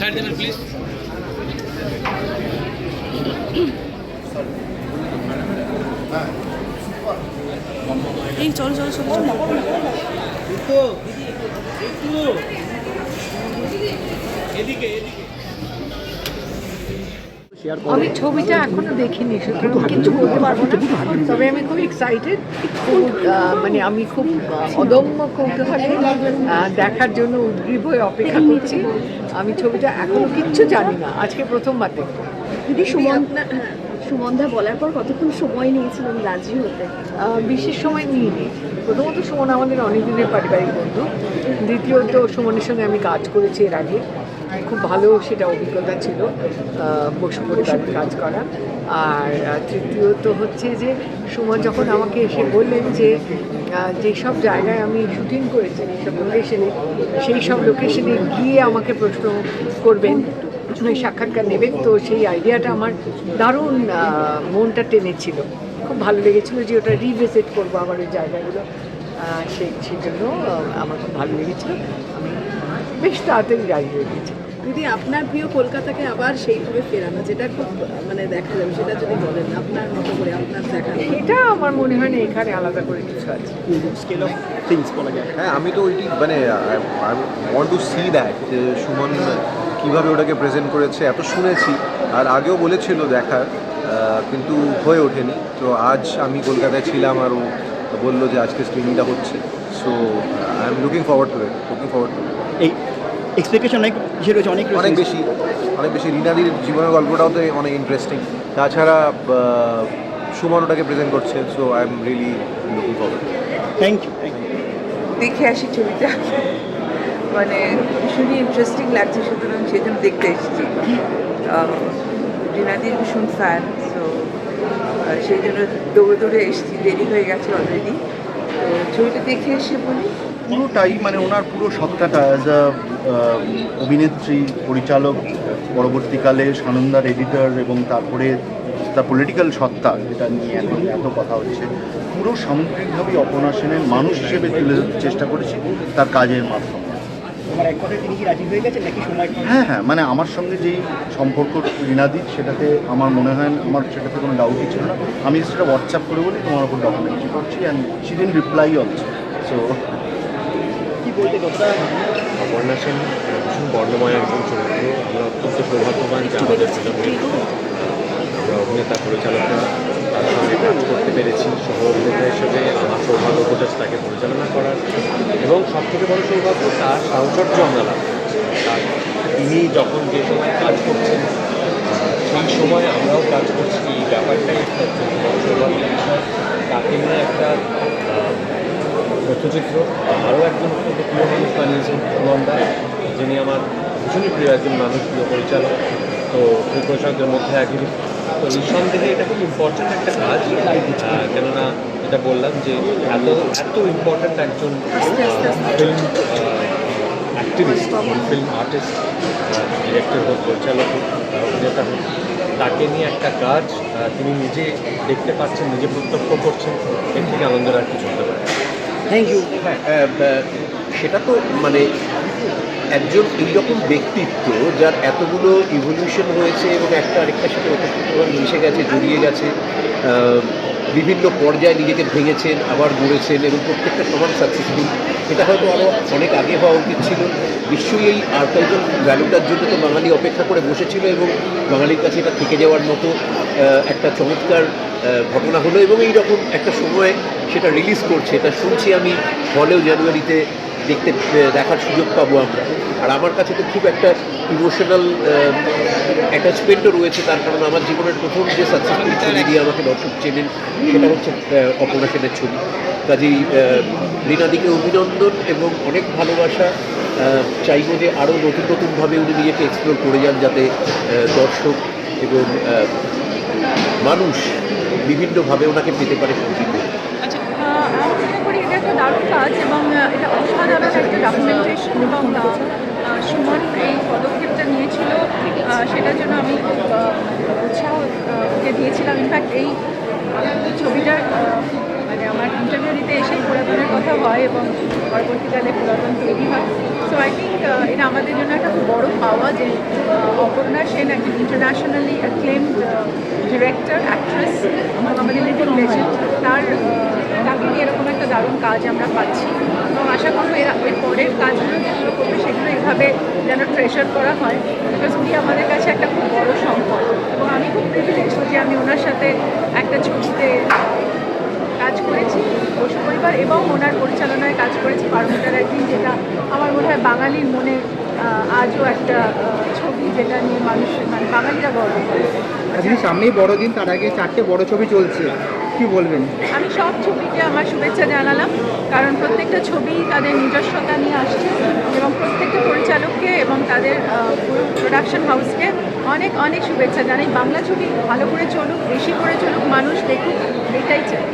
Side দেবেন please এই চলো চলো চলো চলো। এদিকে এদিকে। আমি ছবিটা এখনও দেখিনি সুতরাং কিছু বলতে পারব না। তবে আমি খুব এক্সাইটেড খুব মানে আমি খুব অদম্য কৌতূহলে দেখার জন্য উদ্গ্রীব হয়ে অপেক্ষা করছি। আমি ছবিটা এখনও কিচ্ছু জানি না। আজকে প্রথমবার দেখব। দিদি সুমন সুমনদা বলার পর কতক্ষণ সময় নিয়েছিলেন রাজি হতে? বিশেষ সময় নিইনি। প্রথমত সুমন আমাদের অনেক দিনের পারিবারিক বন্ধু। দ্বিতীয়ত সুমনের সঙ্গে আমি কাজ করেছি এর আগে। খুব ভালো সেটা অভিজ্ঞতা ছিল বসু পরিবারে কাজ করা। আর তৃতীয়ত হচ্ছে যে সুমন যখন আমাকে এসে বললেন যে যেসব জায়গায় আমি শুটিং করেছি, যেসব লোকেশনে সেই সব লোকেশনে গিয়ে আমাকে প্রশ্ন করবেন সাক্ষাৎকার নেবেন, তো সেই আইডিয়াটা আমার দারুণ মনটা টেনেছিল খুব ভালো লেগেছিল যে ওটা রিভিজিট করব আবার ওই জায়গাগুলো। সেই সেই জন্য আমার খুব ভালো লেগেছিল। আমি বেশ তাড়াতাড়ি রাজি হয়ে গেছি। দিদি আপনার প্রিয় কলকাতাকে আবার সেইভাবে ফেরানো যেটা খুব মানে দেখা যাবে সেটা যদি বলেন আপনার মতো করে আপনার দেখা। এটা আমার মনে হয় না এখানে আলাদা করে কিছু আছে। স্কেল অফ থিংস বলা যায়। হ্যাঁ আমি তো ওইটি মানে I want to see that যে সুমন কীভাবে ওটাকে প্রেজেন্ট করেছে এত শুনেছি। আর আগেও বলেছিল দেখার কিন্তু হয়ে ওঠেনি। তো আজ আমি কলকাতায় ছিলাম আর ও বলল যে আজকে স্ক্রিনিংটা হচ্ছে। So I am looking forward to it looking forward to এই এক্সপেকটেশন অনেক বেশি রয়েছে অনেক অনেক বেশি অনেক বেশি। রিনাদির জীবনের গল্পটাও তো অনেক ইন্টারেস্টিং তাছাড়া সুমন ওটাকে প্রেজেন্ট করছে so I am really looking forward thank you thank you দেখে আসি ছবিটা। মানে ভীষণই ইন্টারেস্টিং লাগছে সুতরাং সেই জন্য দেখতে এসেছি। রিনাদির ভীষণ ফ্যান তো সেই জন্য দৌড়ে দৌড়ে এসেছি। দেরি হয়ে গেছে অলরেডি তো ছবিটা দেখে এসে বলি। পুরোটাই মানে ওনার পুরো সত্তাটা অ্যাজ আ অভিনেত্রী পরিচালক পরবর্তীকালে সানন্দার এডিটর এবং তারপরে তার পলিটিক্যাল সত্তা যেটা নিয়ে এখন এত কথা হচ্ছে পুরো সামগ্রিকভাবেই অপর্ণা সেনের মানুষ হিসেবে তুলে ধরতে চেষ্টা করেছি তার কাজের মাধ্যমে। হয়ে হ্যাঁ মানে আমার সঙ্গে যেই সম্পর্ক রিনাদির সেটাতে আমার মনে হয় আমার সেটাতে কোনো ডাউটই ছিল না। আমি সেটা হোয়াটসঅ্যাপ করে বলি তোমার উপর ডকুমেন্টারি করছি and সিদিন reply also so Aparna Sen ভীষণ বর্ণময় একজন চরিত্র। আমরা অত্যন্ত সৌভাগ্যবান যে আমাদের প্রজন্মের আমরা অভিনেতা পরিচালকরা তার সঙ্গে কাজ করতে পেরেছি। সহ অভিনেতা হিসেবে আমার সৌভাগ্য বোঝাচ্ছে তাকে পরিচালনা করার। এবং সব থেকে বড় সৌভাগ্য তার সাহচর্য আমরা লাভ তার তিনি যখন যে সময় কাজ করছেন সেই সময় আমরাও কাজ করছি। এই ব্যাপারটাই একটা অত্যন্ত বড় সৌভাগ্যের বিষয় তাকে নিয়ে একটা আহ, তথ্যচিত্র আরও একজন প্রিয় মানুষ বানিয়েছেন সুমনদা যিনি আমার ভীষণই প্রিয় একজন মানুষ প্রিয় পরিচালক। তো পরিচালকদের মধ্যে একজন তো নিঃসন্দেহে এটা খুব ইম্পর্ট্যান্ট একটা কাজ। কেননা এটা বললাম যে এত এত ইম্পর্ট্যান্ট একজন film activist film artist director হোক পরিচালক হোক অভিনেতা হোক তাকে নিয়ে একটা কাজ তিনি নিজে দেখতে পাচ্ছেন নিজে প্রত্যক্ষ করছেন এর থেকে আনন্দের আর কিছু হতে পারে। থ্যাংক ইউ হ্যাঁ সেটা তো মানে একজন এইরকম ব্যক্তিত্ব যার এতগুলো ইভলিউশন হয়েছে এবং একটা আরেকটার সাথে ওতপ্রোতভাবে মিশে গেছে, জড়িয়ে গেছে বিভিন্ন পর্যায়ে নিজেকে ভেঙেছেন, আবার গড়েছেন এবং প্রত্যেকটা সমান সাকসেসফুল এটা হয়তো আরও অনেক আগে হওয়া উচিত ছিল। নিশ্চয়ই এই আর্কাইভাল ভ্যালুটার জন্য তো বাঙালি অপেক্ষা করে বসেছিল এবং বাঙালির কাছে এটা থেকে যাওয়ার মতো একটা চমৎকার ঘটনা হলো এবং এই রকম একটা সময় সেটা রিলিজ করছে এটা শুনছি আমি হলেও জানুয়ারিতে দেখতে, দেখার সুযোগ পাবো আমরা। আর আমার কাছে তো খুব একটা ইমোশনাল অ্যাটাচমেন্টও রয়েছে, তার কারণ আমার জীবনের প্রথম যে সাকসেসফুল ছবি দিয়ে আমাকে দর্শক চেনেন, সেটা হচ্ছে অপর্ণা সেনের ছবি। কাজেই রীনাদিকে অভিনন্দন এবং অনেক ভালোবাসা চাইব যে আরও নতুন নতুনভাবে উনি নিজেকে এক্সপ্লোর করে যান যাতে দর্শক এবং মানুষ বিভিন্নভাবে ওনাকে পেতে পারে সঙ্গীতে আচ্ছা আহ, আমি মনে করি এটা একটা দারুণ কাজ এবং এটা অসাধারণ একটা ডকুমেন্টেশন এবং সুমন এই পদক্ষেপটা নিয়েছিল। সেটার জন্য আমি খুব উৎসাহ দিয়েছিলাম। ইনফ্যাক্ট এই ছবিটার পুরাতনের কথা হয় এবং পরবর্তীকালে পুরাতন তৈরি হয়। সো আই থিঙ্ক এটা আমাদের জন্য একটা খুব বড় পাওয়া যে অপর্ণা সেন একজন ইন্টারন্যাশনালি অ্যাক্লেমড ডিরেক্টর অ্যাক্ট্রেস আমাদের লিভিং লেজেন্ড তার আহ, তাকে নিয়ে এরকম একটা দারুণ কাজ আমরা পাচ্ছি। এবং আশা করব এর এর পরের কাজগুলো যেগুলো করবে সেগুলো এভাবে যেন ট্রেশার করা হয়। বিকজ উনি আমাদের কাছে একটা খুব বড় সম্পদ। এবং আমি খুব প্রিভিলেজ যে আমি ওনার সাথে একটা ছবিতে কাজ করেছি বসু পরিবার এবং ওনার পরিচালনায় কাজ করেছি পারমিটার একদিন যেটা আমার মনে হয় বাঙালির মনে আজও একটা ছবি যেটা নিয়ে মানুষ মানে বাঙালিরা গর্ব করে। আজকে সামনেই বড়দিন তার আগে চারটে বড় ছবি চলছে। কি বলবেন? আমি সব ছবিকে আমার শুভেচ্ছা জানালাম কারণ প্রত্যেকটা ছবি তাদের নিজস্বতা নিয়ে আসছে এবং প্রত্যেকটা পরিচালককে এবং তাদের পুরো প্রোডাকশন হাউসকে অনেক অনেক শুভেচ্ছা জানাই। বাংলা ছবি ভালো করে চলুক বেশি করে চলুক মানুষ দেখুক এটাই চাই।